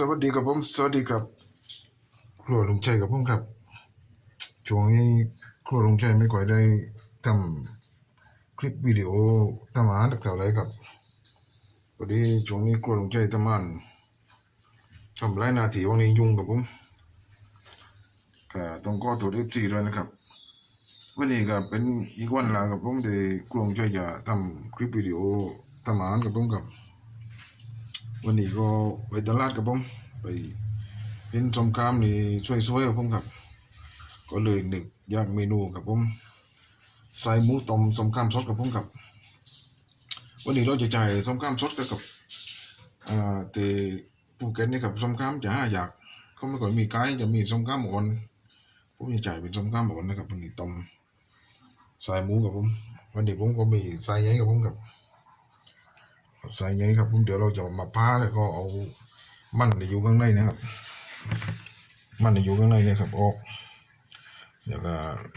สวัสดีครับผม สวัสดีครับครัวลุงชัยกับผมครับ ช่วงนี้ครัวลุงชัยไม่ค่อยได้ทำคลิปวิดีโอทำอาหารตักเท่าไรครับพอดีช่วงนี้ครัวลุงชัยทำงานทำหลายนาทีวันนี้ยุ่งกับผมต้องขอโทษเอฟซีด้วยนะครับ วันนี้ก็เป็นอีกวันละกับผมที่ครัวลุงชัยจะทำคลิปวิดีโอทำอาหารกับผมครับ วันนี้ก็ไปตลาดกับผมไปเห็นสมคามนี่ช่วยๆกับผมครับ ก็เลยนึกอยากเมนูกับผมใส่หมูต้มสมคามสดกับผมครับ วันนี้เราจะจ่ายสมคามสดกับอ่าแต่ภูเก็ตนี่ครับสมคามจะห้าอยากเขาไม่ค่อยมีไกด์จะมีสมคามอ่อนผมจะจ่ายเป็นสมคามอ่อนนะครับวันนี้ต้มใส่หมูกับผมวันนี้ผมก็มีใส่ใหญ่กับผมครับ ใส่ไงครับผมเดี๋ยวเราจะมาพ้าแล้วก็เอามันที่อยู่ข้างในนะครับ มันที่อยู่ข้างในเนี่ยครับออกแล้วก็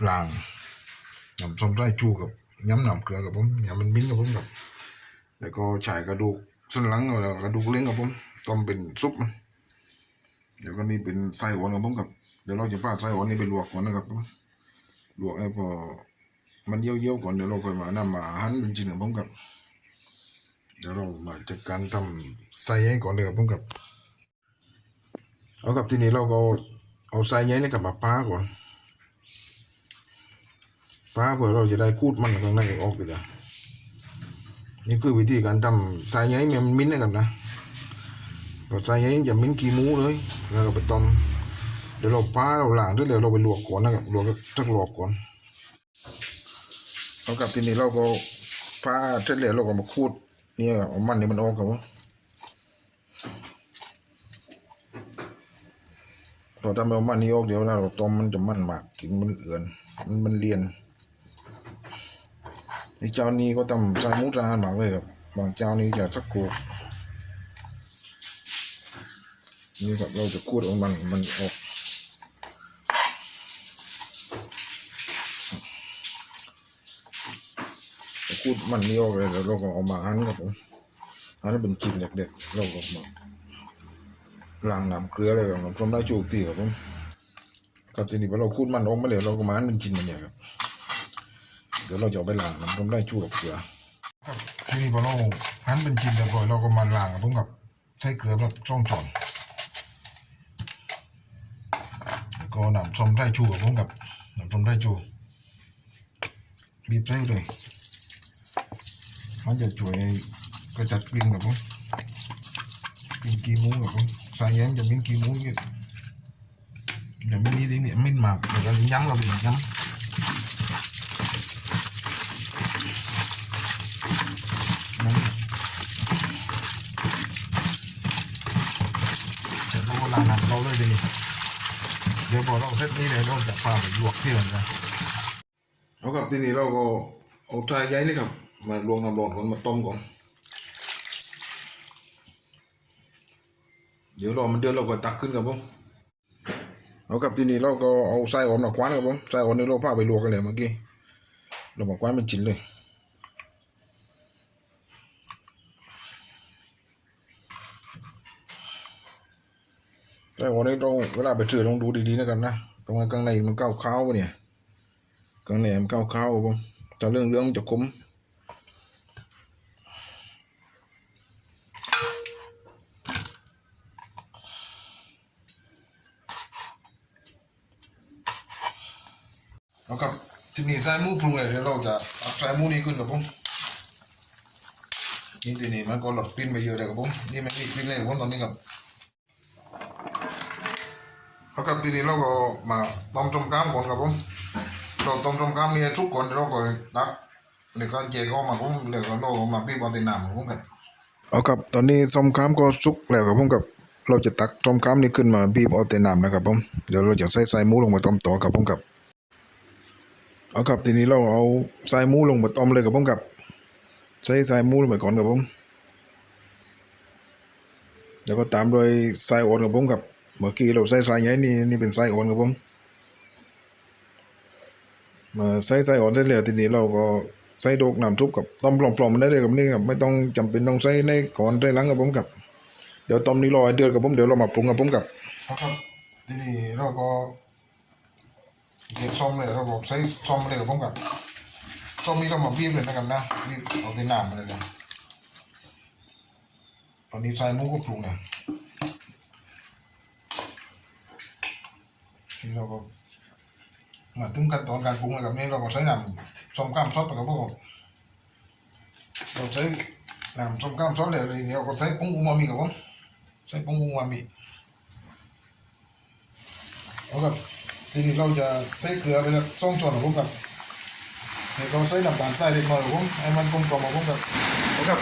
ล้างน้ำส้มไส้ชูกับย้ำน้ำเกลือกับผมย้ำมันมิ้นกับผมครับแล้วก็ฉายกระดูกสันหลังแล้วก็กระดูกเล้งกับผมต้มเป็นซุปมันเดี๋ยวก็นี่เป็นไส้อ่อนกับผมครับเดี๋ยวเราจะป้าไส้อ่อนนี่ไปลวกก่อนนะครับผมลวกให้พอมันเยี่ยวๆก่อนเดี๋ยวเราค่อยมานำมาหั่นเป็นชิ้นของผมครับ เดี๋ยวเรามาจัดการทำไส้ให้ก่อนเลยครับผมกับ เอากับทีนี้เราก็เอาไส้ใหญ่นี่กลับมาป้าก่อนป้าเพื่อเราจะได้คูดมันข้างในออกเลยนี่คือวิธีการทำไส้ใหญ่เนี่ยมันมิ้นนะครับนะเราไส้ใหญ่จะมิ้นกี่มูเลย แล้วเราไปต้มเดี๋ยวเราป้าเราล้างด้วยเดี๋ยวเราไปลวกก่อนนะครับลวกสักลวกก่อนเอากับทีนี้เราก็ป้าเสร็จแล้วเราก็มาคูด เนี่ยมันนี่มันออกครับผมพอทำเอามันนี่ออกเดี๋ยวเวลาเราต้มมันจะมันมากกินมันเอื่อน มันมันเลียนในเจ้านี้ก็ทำใส่หมูจานมากเลยครับบางเจ้านี้จะสักครูนี่ครับเราจะคูดเอามันมันออก คูดมันนี่ออกเลยแล้วเราก็เอามาหั่นครับผมหั่นเป็นชิ้นเด็กๆเราก็มาล้างน้ำเกลืออะไรแบบนั้นผมได้จูกตีครับผมครับทีนี้พอเราคูดมันออกมาแล้วเราก็มาหั่นเป็นชิ้นมันเนี่ยครับเดี๋ยวเราจะเอาไปล้างน้ำผมได้จูบเกลือทีนี้พอเราหั่นเป็นชิ้นแล้วก็เราก็มาล้างครับผมกับใส่เกลือแบบช่องช้อนก็น้ำส้มไส้ชูกับผมกับน้ำส้มไส้ชูบีบใส่เลย มันจะช่วยกระจัดกลิ่นกับผมกลิ่นกีมูกับผมสายแย้งจะมีกีมูเยอะจะไม่มีสิ่งนี้ไม่หมักเดี๋ยวก็ย้ำกับอีกย้ำเราก็ล้ำเลยทีเดี๋ยวพอเราเสร็จนี้เลยเราจะพาไปลวกเที่อื่นนะเอากับที่นี้เราก็เอาใจใหญ่นี่ครับ มาลวงน้ำร้อนก่อนมาต้มก่อน เดี๋ยวรอมันเดือดเราก็ตักขึ้นครับผมเอากับทีนี้เราก็เอาไส้อ่อนมาคว้านครับผมไส้อ่อนนี่เราพาไปลวกกันเลยเมื่อกี้เรามาคว้านเป็นชิ้นเลยไส้อ่อนนี่ต้องเวลาไปซื้อต้องดูดีๆนะครับนะตรงนั้นข้างในมันเก้าข้าวปะเนี่ยข้างในมันเก้าข้าวครับผมถ้าเรื่องเรื่องมันจะคม แล้วกับที่นี่ใส่หมูปรุงเลยเดี๋ยวเราจะตักใส่หมูนี้ขึ้นกับผมนี่ทีนี้มันก็หลดกลิ่นไปเยอะเลยกับผมนี่ไม่มีกลิ่นเลยกับผมตอนนี้ครับแล้วกับทีนี้เราก็มาต้มต้มกล้ามก่อนครับผมเราต้มต้มกล้ามเนี่ยทุกคนเราก็ตักเดี๋ยวก็เจ๊ก็มาผมเดี๋ยวก็เรามาพี่บอลตีน้ำของผมครับเอากับตอนนี้ต้มกล้ามก็สุกแล้วครับผมกับเราจะตักต้มกล้ามนี้ขึ้นมาบีบเอาแต่น้ำนะครับผมเดี๋ยวเราจะใส่ใส่หมูลงไปต้มต่อครับผมกับ เอาครับทีนี้เราเอาส่หมูลงมาต้มเลยกับผมกับใส่ใส่หมูลงไปก่อนกับผมแล้วก็ตามด้วยใส่อ่อนกับผมกับเมื่อกี้เราใส่ใส่ใหญ่นี่นี่เป็นใส่อ่อนกับผมมาใส่ใส่อ่อนเสร็จแล้วทีนี้เราก็ใส่ดกน้ำซุปกับต้มปลอมๆมันได้เลยกับนี่ครับไม่ต้องจำเป็นต้องใส่ในก่อนใส่หลังกับผมกับ เดี๋ยวต้มนี้รอเดือดกับผมเดี๋ยวเรามาปรุงกับผมกับครับทีนี้เราก็ เก็บส้มเลยเราก็ใส่ส้มเลยกับผมกับส้มนี้ต้องมาบีบเลยนะครับนะบีบเอาที่น้ำมาเลยนะตอนนี้ใส่หมูก็ปรุงเนี่ยนี่เราก็มาถึงขั้นตอนการปรุงแล้วกับนี้เราก็ใส่น้ำส้มก้ามซดกับพวกเราใช้น้ำส้มก้ามซดเลยเลยเราก็ใส่ผงอูมามิกับผมใส่ผงอูมามิเอาครับ ทีนี้เราจะใส่เกลือไปละสองช้อนของผมครับเดี๋ยวเราใส่น้ำตาลทรายเล็กน้อยของผมให้มันกลมกล่อมของผมครับเอาครับ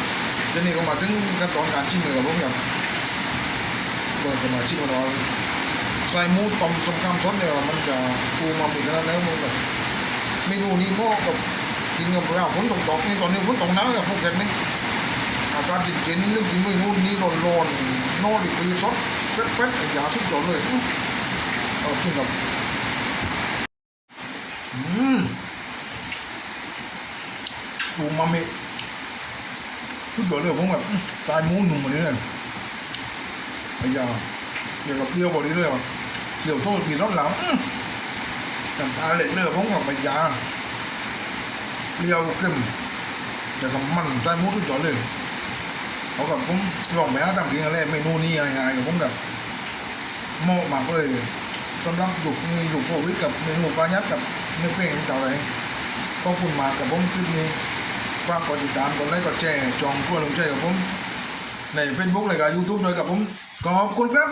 ทีนี้ก็มาถึงขั้นตอนการชิมเลยครับผมครับก็จะมาชิมกันว่าใส่หมูต้มสมคำซดเนี่ยมันจะปูมามีขนาดไหนผมแบบเมนูนี้เหมาะกับกินกับเราฝนตกตกนี่ตอนนี้ฝนตกหนาวกับพวกแกนี่อากาศเย็นๆนึกกินเมนูนี้ร้อนๆนอนอีกปีสดเป๊ะๆอย่าสุดยอดเลยเอาขึ้นกับอืม ปูมามิพูดบอกเลยผมแบบตายหมูหนุ่มเหมือนกันไอ้ยาเดี๋ยวกับเปรี้ยวบอดี้เลยว่ะเกี่ยวโทษทีรอบหลังอื้อน้ำตาเล็ดเลยผมกับไอ้ยาเปรี้ยวเข้มเดี๋ยวกับมันตายหมูทุกจอดเลยเอากับผมลองไปหาทำกินอะไรเมนูนี้ง่ายๆกับผมแบบเหมาะมากเลยสำหรับยุคนี้ยุคโควิดกับเมนูปลายัดกับเนื้อเพลงเก่าอะไรขอบคุณมากกับผมคลิปนี้ ฝากกดติดตามกดไลค์กดแชร์จองทั่วลงใจกับผมใน Facebook เลยกับ YouTube ด้วยกับผมขอบคุณครับ